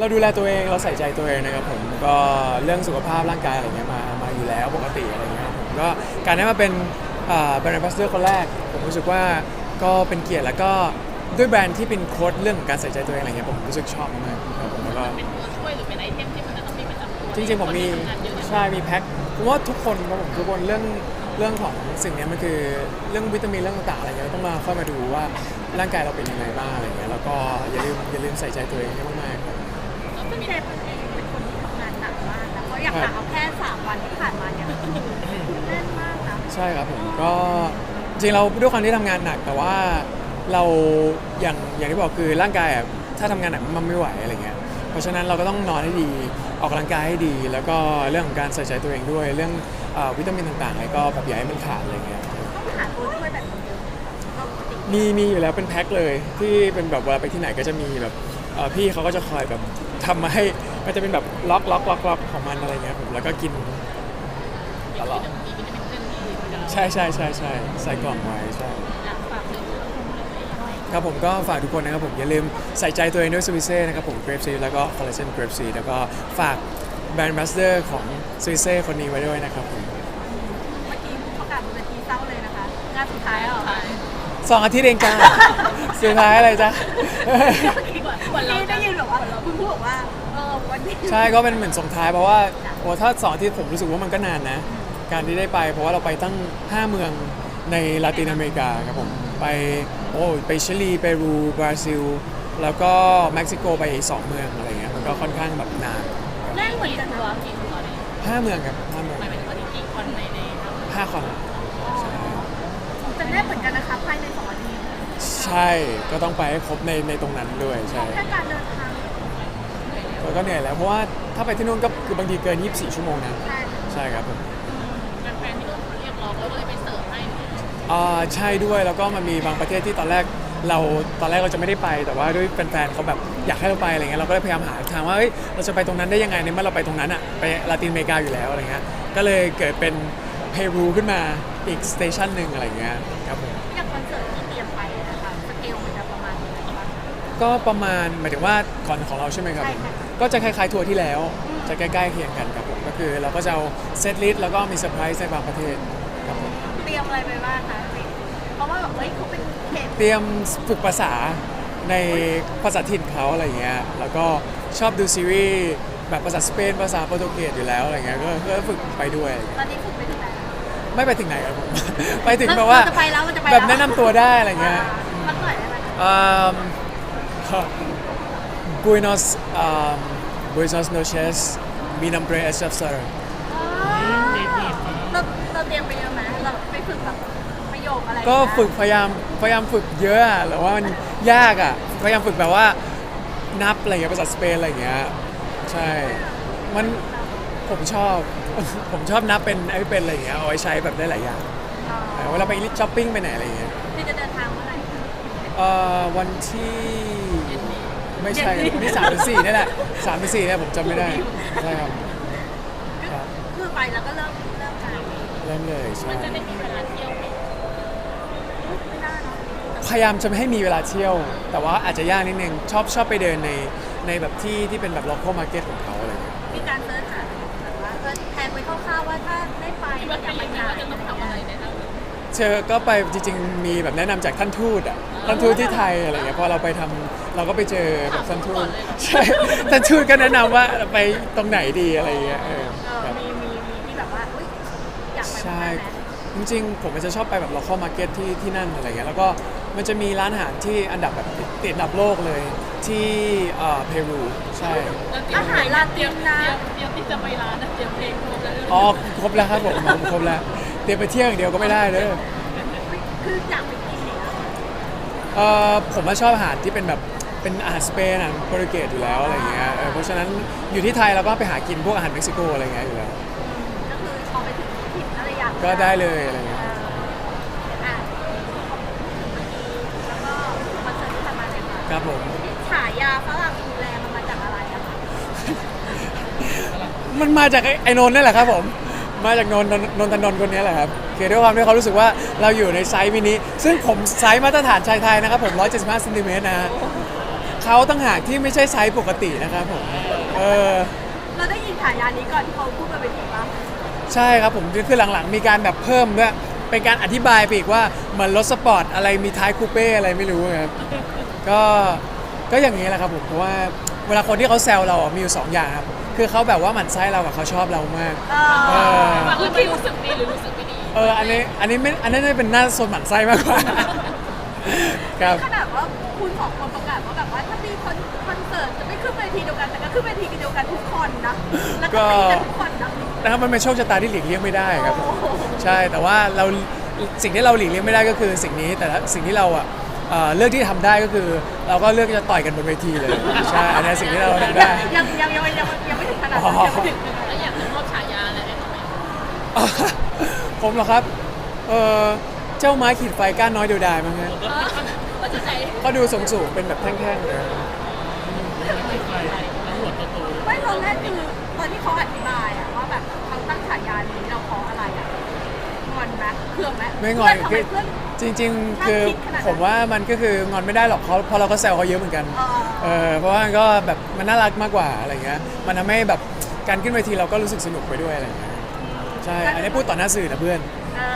เราดูแลตัวเองเราใส่ใจตัวเองนะครับผมก็เรื่องสุขภาพร่างกายอะไรเงี้ยมามาอยู่แล้วปกติอะไรเงี้ยครับผมก็การได้มาเป็นแบรนด์ a ัสเตอร์คนแรก ผมรู้สึกว่าก็เป็นเกียรติแล้วก็ด้วยแบรนด์ที่เป็นโค้ดเรื่องของการใส่ใจตัวเองอะไรเงี้ยผมรู้สึกชอบมากๆครับผมแล้วก็เป็นตัวช่วยหรือเป็นไอเทมที่มันจะต้องมีประจำตัวจริงๆผมมีคนที่ทำงานเยอะเนี่ยใช่มีแพ็คผมว่าทุกคนครับผมทุกคนเรื่องเรื่องของสิ่งเนี้ยมันคือเรื่องวิตามินเรื่องต่างๆอะไรเงี้ยเราต้องมาค่อยมาดูว่าร่างกายเราเป็นยังไงบ้างอะไรเงี้ยแล้วก็อย่าลืมอย่าลืมใส่ใจตัวเองให้มากๆ ครับซึ่งเจฟเองเป็นคนที่ทำงานหนักมากนะเพราะอย่างหนักเอาแค่สามวันที่ผ่านมาเนี่ยแน่นมากนะใช่ครับผมก็จริงๆเราด้วยความที่ทำงานหนักแต่ว่าเราอย่างอย่างที่บอกคือร่างกายอะถ้าทำงานหนักมันไม่ไหวอะไรเงี้ยเพราะฉะนั้นเราก็ต้องนอนให้ดีออกกำลังกายให้ดี แล้วก็เรื่องของการใส่ใจตัวเองด้วย เรื่องเอ่อวิตามินต่างๆอะไรก็แบบอย่าให้มันขาดอะไรเงี้ย ต้องหาตัวช่วยแบบนี้ปกติมีมีอยู่แล้วเป็นแพ็คเลยที่เป็นแบบเวลาไปที่ไหนก็จะมีแบบเอ่อพี่เขาก็จะคอยแบบ ทำมาให้มันจะเป็นแบบล็อกล็อกล็อกล็อกของมันอะไรเงี้ยผมแล้วก็กินตลอดมีวิตามินเต็มที่เหมือนกันใช่ใช่ใช่ใช่ใส่กล่องไว้ใช่อยากฝากเรื่องของคุณเลยครับผมก็ฝากทุกคนนะครับผมอย่าลืมใส่ใจตัวเองด้วยสวิเซ่นะครับผมเกรฟซีแล้วก็คอลลาเจนเกรฟซีแล้วก็ฝากแบรนด์มาสเตอร์ของสวิเซ่คนนี้ไว้ด้วยนะครับผมเมื่อกี้ประกาศบนเวทีเศร้าเลยนะคะงานสุดท้ายแล้วเหรอใช่สองอาทิตย์เองจ้า สุดท้ายอะไรจ้า คุณพูดบอกว่าเออวันนี้ใช่ก็เป็นเหมือนส่งท้ายเพราะว่าโอ้ถ้าสองอาทิตย์ผมรู้สึกว่ามันก็นานนะ การที่ได้ไป เพราะว่าเราไปตั้ง 5 เมืองในลาตินอเมริกาครับผมไปโอ้ไปชิลีเปรูบราซิล แล้วก็เม็กซิโกไปอีกสองเมืองอะไรเงี้ยมันก็ค่อนข้างแบบนานแน่นเหมือนกันตันะวกี่ตัวเนี่ยห้าเมืองครับห้าเมืองหมายถึงว่ากี่คนในในทั้งห้าคนใช่จะแน่นเหมือนกันนะคะภายในสองอาทิตย์ใช่ก็ต้องไปให้ครบในในตรงนั้นด้วยใช่แค่การเดินทาง แล้วก็เหนื่อยแล้วเพราะว่าถ้าไปที่นู่นก็คือบางทีเกิน 24 ชั่วโมงนะใช่ใช่ครับผมแฟนๆที่นู่นเขาเรียกร้องเราก็เลยไปเสิร์ฟให้อ่าใช่ด้วยแล้วก็มันมีบางประเทศที่ตอนแรกเราตอนแรกเราจะไม่ได้ไป แต่ว่าด้วยแฟนๆเขาแบบอยากให้เราไปอะไรเงี้ยเราก็เลยพยายามหาทางว่าเฮ้ยเราจะไปตรงนั้นได้ยังไงในเมื่อเราไปตรงนั้นอะไปลาตินอเมริกาอยู่แล้วอะไรเงี้ยก็เลยเกิดเป็นเปรูขึ้นมาอีกสเตชันหนึ่งอะไรเงี้ยครับผม ก็ประมาณหมายถึงว่าก่อนของเราใช่ไหมครับผมใช่ค่ะก็จะคล้ายๆทัวร์ที่แล้ว จะใกล้ๆเคียงกันครับผมก็คือเราก็จะเอาเซตลิสต์แล้วก็มีเซอร์ไพรส์ในบางประเทศครับผมเตรียมอะไรไปบ้างคะเพราะว่าแบบเฮ้ยเขาเป็นเขตเตรียมฝึกภาษาในภาษาถิ่นเขาอะไรเงี้ยแล้วก็ชอบดูซีรีส์แบบภาษาสเปนภาษาโปรตุเกสอยู่แล้วอะไรเงี้ยก็ก็ฝึกไปด้วยตอนนี้ฝึกไปถึงไหนไม่ไปถึงไหนครับผมไปถึงแบบว่าเรจะไปแล้วมันจะไปแบบแนะนำตัวได้อะไรเงี้ยสักหน่อยได้ไหมอืม Buenos um, Buenos noches mi nombre es Chef เราเราเตรียมไปเยอะไหมเราไปฝึกแบบประโยคอะไรก็ฝึกพยายามพยายามฝึกเยอะอะแต่ว่ามันยากอะพยายามฝึกแบบว่านับอะไรเงี้ยภาษาสเปนอะไรเงี้ยใช่มันผมชอบ ผมชอบนับเป็นไอ้เป็นอะไรเงี้ยเอาไว้ใช้แบบได้หลายอย่างเออเวลาไปช้อปปิ้งไปไหนอะไรเงี้ยที่จะเดินทางเมื่อไหร่เอ่อวันที่ ไม่ใช่วันที่สามหรือสี่นี่แหละสามหรือสี่เนี่ยผมจำไม่ได้ใช่ครับครับคือไปแล้วก็เริ่มเริ่มงานเริ่มเลยใช่ มันจะได้มีเวลาเที่ยวไหมไม่ได้เนาะพยายามจะไม่ให้มีเวลาเที่ยว แต่ว่าอาจจะยากนิดนึง ชอบชอบไปเดินในในแบบที่ที่เป็นแบบ local market ของเขาอะไรเงี้ยมีการเสิร์ชหาแบบว่าเออแทนไปคร่าวๆว่าถ้าได้ไปคิดว่าไปอยากไปยังไงงานว่าจะต้องทำอะไรในนั้นเชอก็ไปจริงๆ มีแบบแนะนำจากท่านทูตอะ ท่านทูตที่ไทยอะไรเงี้ยพอเราไปทำเราก็ไปเจอแบบท่านทูตใช่ท่านทูตก็แนะนำว่าไปตรงไหนดีอะไรเงี้ยเออเออครับมีมีมีที่แบบว่าอุ๊ยอยากไปใช่ไหมจริงๆ ผมมันจะชอบไปแบบ local market ที่ที่นั่นอะไรเงี้ยแล้วก็มันจะมีร้านอาหารที่อันดับแบบติดติดอันดับโลกเลยที่เอ่อเปรูใช่ อาหารลาตินนะเตรียมที่จะไปร้านนะเตรียมเพลงครบแล้วอ๋อครบแล้วครับผมผมครบแล้วเตรียมไปเที่ยวอย่างเดียวก็ไม่ได้เลย คืออยากไปกินเนี่ยเออผมว่าชอบอาหารที่เป็นแบบเป็นอาหารสเปนอาหารโปรตุเกสอยู่แล้วอะไรเงี้ยเออเพราะฉะนั้นอยู่ที่ไทยเราก็ไปหากินพวกอาหารเม็กซิโกอะไรเงี้ยอยู่แล้วก็คือพอไปถึงถิ่นอะไรอย่างก็ได้เลยอะไรเอเงี้ยออะแล้วก็คอนเสิร์ตที่ผ่านมาเนี่ยค่ะครับผมฉายาฝรั่งดูแลมันมาจากอะไรอะคะมันมาจากไอ้ไอ้นนท์นี่แหละครับผม มาจากนนท์นนท์นนทนนท์คนนี้แหละครับคือด้วยความที่เขารู้สึกว่าเราอยู่ในไซส์มินิซึ่งผมไซส์มาตรฐานชายไทยนะครับผม175เซนติเมตรนะฮะเขาตั้งหากที่ไม่ใช่ไซส์ปกตินะครับผมเออเราได้ยินฉายานี้ก่อนที่เขาพูดมาเป็นทีปะใช่ครับผมคือหลังๆ มีการแบบเพิ่มด้วยเป็นการอธิบายไปอีกว่าเหมือนรถสปอร์ตอะไรมีท้ายคูเป้อะไรไม่รู้ครับก็ก็อย่างนี้แหละครับผมเพราะว่าเวลาคนที่เขาแซวเราอะมีอยู่สองอย่างครับ คือเขาแบบว่าหมั่นไส้เรากับเขาชอบเรามากเอเอออฟังแล้วไม่รู้สึกดีหรือรู้สึกไม่ดีเอออันนี้อันนี้ไม่อันนั้นเป็นหน้าโซนหมั่นไส้มากกว่าครับ ขนาดว่าคุณสองคนประกาศว่าแบบว่าถ้ามีคอนคอนเสิร์ตจะไม่ขึ้นเวทีเดียวกันแต่ก็ขึ้นเวทีเดียวกันทุกคนนะแล้วก็ตีกันทุกคนนะนะครับมันเป็นโชคชะตาที่หลีกเลี่ยงไม่ได้ครับผมโอ้โหใช่แต่ว่าเราสิ่งที่เราหลีกเลี่ยงไม่ได้ก็คือสิ่งนี้แต่ละสิ่งที่เราอะเอ่อเลือกที่ทำได้ก็คือ เราก็เลือกที่จะต่อยกันบนเวทีเลย ใช่อันนี้สิ่งที่เราทำได้ ยังยังยังยังยังไม่ อยาดนั้นยังไม่ถึงแล้วอยากจะมอบฉายาอะไรให้เขาไหมผมเหรอครับ เออเจ้าไม้ขีดไฟก้านน้อยเดียวดายมั้งฮะก็จะใจก็ดูสูงสูงเป็นแบบแท่งๆเลย ไม่ตอนแรกคือตอนที่เขาอธิบาย งอนไหมเครื่องไหมไม่งอนเพื่ทำไมคือเพื่อน จริง ๆ คือน่าคิดขนาดนั้นผมว่ามันก็คืองอนไม่ได้หรอกเพราะเพราะเราก็แซวเขาเยอะเหมือนกันเออเออเพราะว่ามันก็แบบมันน่ารักมากกว่าอะไรเงี้ยมันทำให้แบบการขึ้นเวทีเราก็รู้สึกสนุกไปด้วยอะไรเงี้ยใช่อันนี้พูดต่อหน้าสื่อนะเพื่อน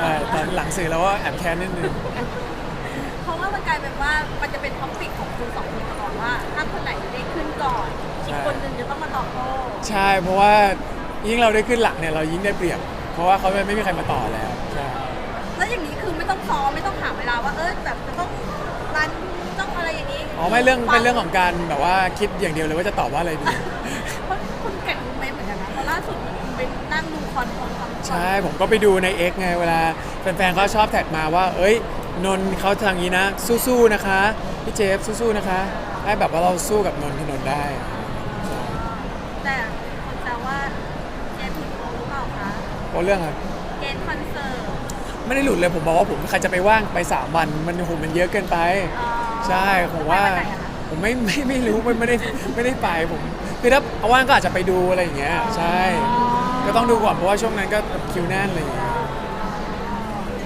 เออตอนหลังสื่อเราก็แอบแค้นนิดนึง เพราะว่ามันกลายเป็นว่ามันจะเป็นท็อปิกของคุณสองคนตลอดว่า ถ้าคนไหนได้ขึ้นก่อนอีกคนหนึ่งจะต้องมาตอบโต้ใช่ เพราะว่ายิ่งเราได้ขึ้นหลังเนี่ยเรายิ่งได้เปรียบ เพราะว่าเขาไม่มีใครมาต่อแล้วใช่แล้วอย่างนี้คือไม่ต้องซ้อมไม่ต้องหาเวลาว่าเออแบบจะต้องรันต้องอะไรอย่างนี้อ๋อไม่เรื่องเป็นเรื่องของการแบบว่าคิดอย่างเดียวเลยว่าจะตอบว่าอะไรดีเพราะคุณเก่งรู้ไหมเหมือนกันนะเพราะล่าสุดไปนั่งดูคอนคอนคอนใช่ผมก็ไปดูใน X ไงเวลาแฟนๆเขาชอบแท็กมาว่า เอ้ยนนท์เขาทางนี้นะ สู้ๆนะคะพี่เจฟสู้ๆนะคะให้แบบว่าเราสู้กับนนท์ที่นนท์ได้ แต่คนแซวว่าเจนผิดโมหรือเปล่าคะ เพราะเรื่องอะไรเจนคอนเสิร์ตไม่ได้หลุดเลยผมบอกว่าผมใครจะไปว่างไปสามวันมันโอ้โหมันเยอะเกินไป อ๋อใช่ผมว่า ไปนไหนอะคะ ผมไม่ไม่ไม่รู้ไม่ไม่ได้ไม่ได้ไปผมคือถ้าเอาว่างก็อาจจะไปดูอะไรอย่างเงี้ยใช่ ก็ต้องดูก่อนเพราะว่าช่วงนั้นก็คิวแน่นอะไรอย่างเงี้ย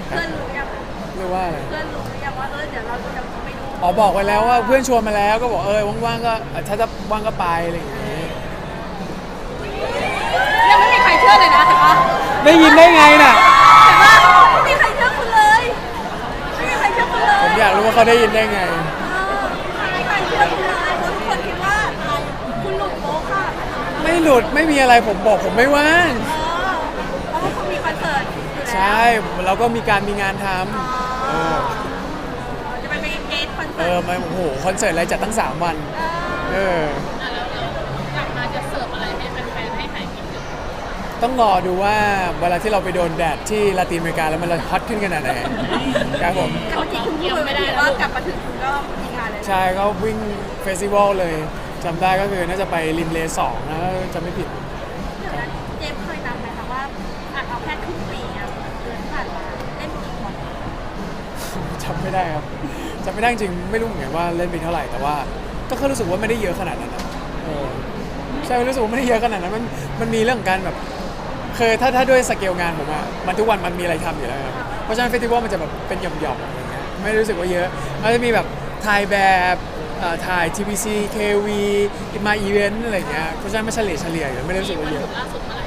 เพื่อนรู้ยังเรียกว่าอะไร เพื่อนรู้หรือยังว่าเออเดี๋ยวเราจะไปดูอ๋อบอกไว้แล้วว่าเพื่อนชวนมาแล้วก็บอกเออว่างๆก็ถ้าจะว่างก็ไปอะไรอย่างเงี้ยยังไม่มีใครเชื่อเลยนะเห็นปะ ได้ยินได้ไงน่ะเห็นปะไม่มีใครเชื่อคุณเลยไม่มีใครเชื่อคุณเลยผมอยากรู้ว่าเขาได้ยินได้ไง เออไม่มีใครเชื่อคุณเลยเพราะทุกคนคิดว่าคุณหลุดโป๊ะค่ะไม่หลุดไม่มีอะไรผมบอกผมไม่ว่างเออเพราะว่าคุณมีคอนเสิร์ตอยู่แล้วใช่เราก็มีการมีงานทำเออจะไปเป็นเกสคอนเอเสิร์อตมาโอ้โหคอนเสิร์ตอะไรจัดตั้งสามวัน เออเออ ต้องรอดูว่าเวลาที่เราไปโดนแดดที่ลาตินอเมริกาแล้วมันจะฮอตขึ้นขนาดไหนครับผมแต่เมื่อกี้คุณพูดไปว่ากลับมาถึงคุณก็มีงานเลยใช่ก็วิ่งเฟสติวัลเลยจำได้ก็คือน่าจะไปริมเลสองนะจะไม่ผิด เดี๋ยวนะเจมส์เคยนับไหมคะว่าอะเอาแค่ครึ่งปีอะเดือนที่ผ่านมาเล่นกี่คนจำไม่ได้ครับจำไม่ได้จริงๆไม่รู้เหมือนกันว่าเล่นไปเท่าไหร่แต่ว่า ก็แค่รู้สึกว่าไม่ได้เยอะขนาดนั้นนะเออใช่รู้สึกว่าไม่ได้เยอะขนาดนั้นมันมันมีเรื่องของการแบบเคยถ้าถ้าด้วยสเกลงานผมอะมันทุกวันมันมีอะไรทำอยู่แล้วครับเพราะฉะนั้นเฟสติวัลมันจะแบบเป็นหย่อมๆอะไรเงี้ยไม่ได้รู้สึกว่าเยอะมันจะมีแบบถ่ายแบบเอ่อถ่าย TVC KV มาอีเวนต์อะไรเงี้ยเพราะฉะนั้นไม่เฉลี่ยเฉลี่ยอยู่ไม่ได้รู้สึกว่าวันเยหยุอะดล่าสุดเมื่อไหร่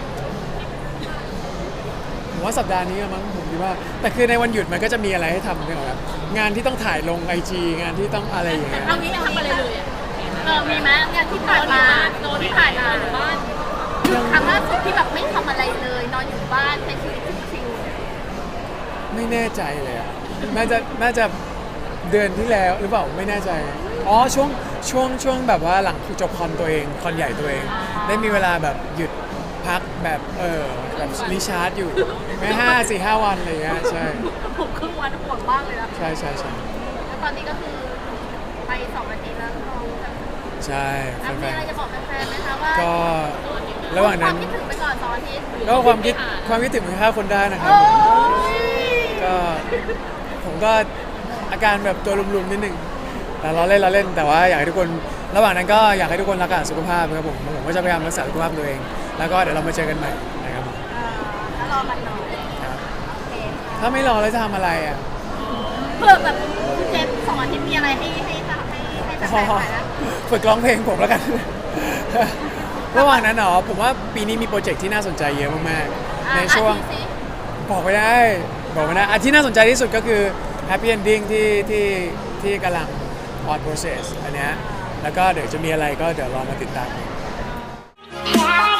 ผมว่าสัปดาห์นี้ละมั้งผมคิดว่า แต่คือในวันหยุดมันก็จะมีอะไรให้ทำด้วยครับงานที่ต้องถ่ายลงไอจีงานที่ต้องอะไรอย่างเงี้ยเอางี้ทำอะไรเลยอะเออมีไหมอย่างที่ผ่านมาโดนที่ผ่านมาหรือบ้าน ครั้งล่าสุดที่แบบไม่ทำอะไรเลย นอนอยู่บ้านใช้ชีวิตชิวไม่แน่ใจเลยอะน่าจะน่าจะเดือนที่แล้วหรือเปล่าไม่แน่ใจ อ๋อช่วงช่วงช่วงแบบว่าหลังจบคอนตัวเองคอนใหญ่ตัวเอง ได้มีเวลาแบบหยุดพักแบบเออแบบรีชาร์จอยู่ไม่ห้าสี่ห้าวันอะไรเงี้ยใช่ๆผมครึ่งวันโหดมากเลยนะใช่ใช่ใช่แล้วตอนนี้ก็คือไปสองอาทิตย์แล้วน้องแบบใช่อะแฟมีนอะไรจะบอกแฟนๆไหมคะว่าๆก็ ระหว่างนั้น ควมคิดถึงไปก่อนสองอาทิตย์ก็ความคิดความคิดถึงมันฆ่าคนได้นะครับ โอ้ผมยก็ผมก็อาการแบบตัวรุมๆนิดหนึ่งแต่เราเล่นเราเล่นแต่ว่าอยากให้ทุกคน ระหว่างนั้นก็อยากให้ทุกคนรักษาสุขภาพนะครับผมผมก็จะพยายามรักษาสุขภาพตัวเอง แล้วก็เดี๋ยวเรามาเจอกันใหม่นะครับผมเออแล้วรอกันหน่อยครับโอเคถ้าไม่รอแล้วจะทำอะไรอะ เผื่อแบบคุณเจมส์สองอาทิตย์มีอะไรให้ให้ทำให้ให้แฟนๆหน่อยนะ ฝึกร้องเพลงผมแล้วกัน ระหว่างนั้นเนาะผมว่าปีนี้มีโปรเจกต์ที่น่าสนใจเยอะมากๆ ในช่วงอะอาทิสิบอกไม่ได้บอกไม่ได้อันที่น่าสนใจที่สุดก็คือ Happy Ending ที่ที่ที่กำลัง on process อันเนี้ยแล้วก็เดี๋ยวจะมีอะไรก็เดี๋ยวรอมาติดตาม Wow.